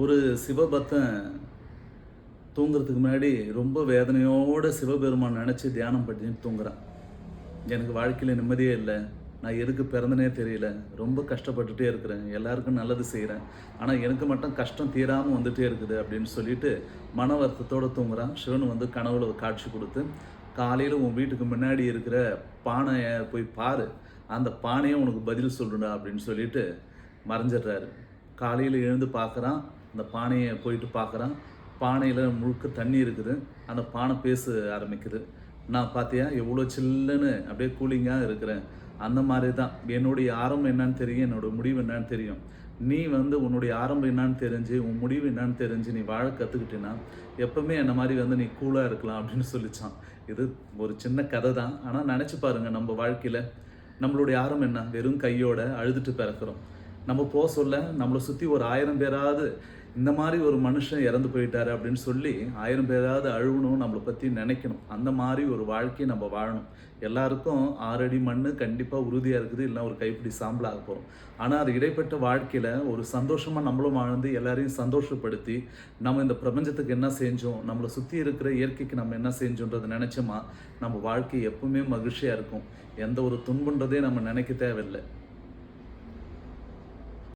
ஒரு சிவபக்தன் தூங்குறதுக்கு முன்னாடி ரொம்ப வேதனையோடு சிவபெருமான் நினச்சி தியானம் பண்ணி தூங்குறான். எனக்கு வாழ்க்கையில் நிம்மதியே இல்லை. நான் எதுக்கு பிறந்தனே தெரியல. ரொம்ப கஷ்டப்பட்டுட்டே இருக்கிறேன். எல்லாருக்கும் நல்லது செய்கிறேன் ஆனால் எனக்கு மட்டும் கஷ்டம் தீராமல் வந்துட்டே இருக்குது அப்படின்னு சொல்லிட்டு மன வருத்தத்தோடு தூங்குறான். சிவன் வந்து கனவுல ஒரு காட்சி கொடுத்து காலையில் உன் வீட்டுக்கு முன்னாடி இருக்கிற பானையை போய் பாரு. அந்த பானையை உனக்கு பதில் சொல்லுடா அப்படின்னு சொல்லிட்டு மறைஞ்சிடுறாரு. காலையில் எழுந்து பார்க்குறான். அந்த பானையை போயிட்டு பார்க்குறான். பானையில் முழுக்க தண்ணி இருக்குது. அந்த பானை பேச ஆரம்பிக்குது. நான் பார்த்தியா எவ்வளோ சில்லுன்னு அப்படியே கூலிங்காக இருக்கிறேன். அந்த மாதிரி தான் என்னுடைய ஆரம்பம் என்னன்னு தெரியும் என்னோட முடிவு என்னன்னு தெரியும். நீ வந்து உன்னுடைய ஆரம்பம் என்னன்னு தெரிஞ்சு உன் முடிவு என்னன்னு தெரிஞ்சு நீ வாழ கற்றுக்கிட்டேன்னா எப்பவுமே என்ன மாதிரி வந்து நீ கூலாக இருக்கலாம் அப்படின்னு சொல்லிச்சான். இது ஒரு சின்ன கதை தான். ஆனால் நினச்சி பாருங்கள் நம்ம வாழ்க்கையில் நம்மளுடைய ஆரம்பம் என்ன? வெறும் கையோட அழுதுட்டு பிறக்கிறோம். நம்ம போக சொல்ல நம்மளை சுற்றி ஒரு ஆயிரம் பேராவது இந்த மாதிரி ஒரு மனுஷன் இறந்து போயிட்டாரு அப்படின்னு சொல்லி ஆயிரம் பேராவது அழுகணும் நம்மளை பற்றி நினைக்கணும். அந்த மாதிரி ஒரு வாழ்க்கையை நம்ம வாழணும். எல்லாருக்கும் ஆறடி மண் கண்டிப்பாக உறுதியாக இருக்குது. இல்லை ஒரு கைப்பிடி சாம்பலாக போகிறோம் ஆனால் அது இடைப்பட்ட வாழ்க்கையில் ஒரு சந்தோஷமாக நம்மளும் வாழ்ந்து எல்லாரையும் சந்தோஷப்படுத்தி நம்ம இந்த பிரபஞ்சத்துக்கு என்ன செஞ்சோம் நம்மளை சுற்றி இருக்கிற இயற்கைக்கு நம்ம என்ன செஞ்சோன்றதை நினச்சோமா நம்ம வாழ்க்கை எப்பவுமே மகிழ்ச்சியாக இருக்கும். எந்த ஒரு துன்புன்றதே நம்ம நினைக்க தேவையில்லை.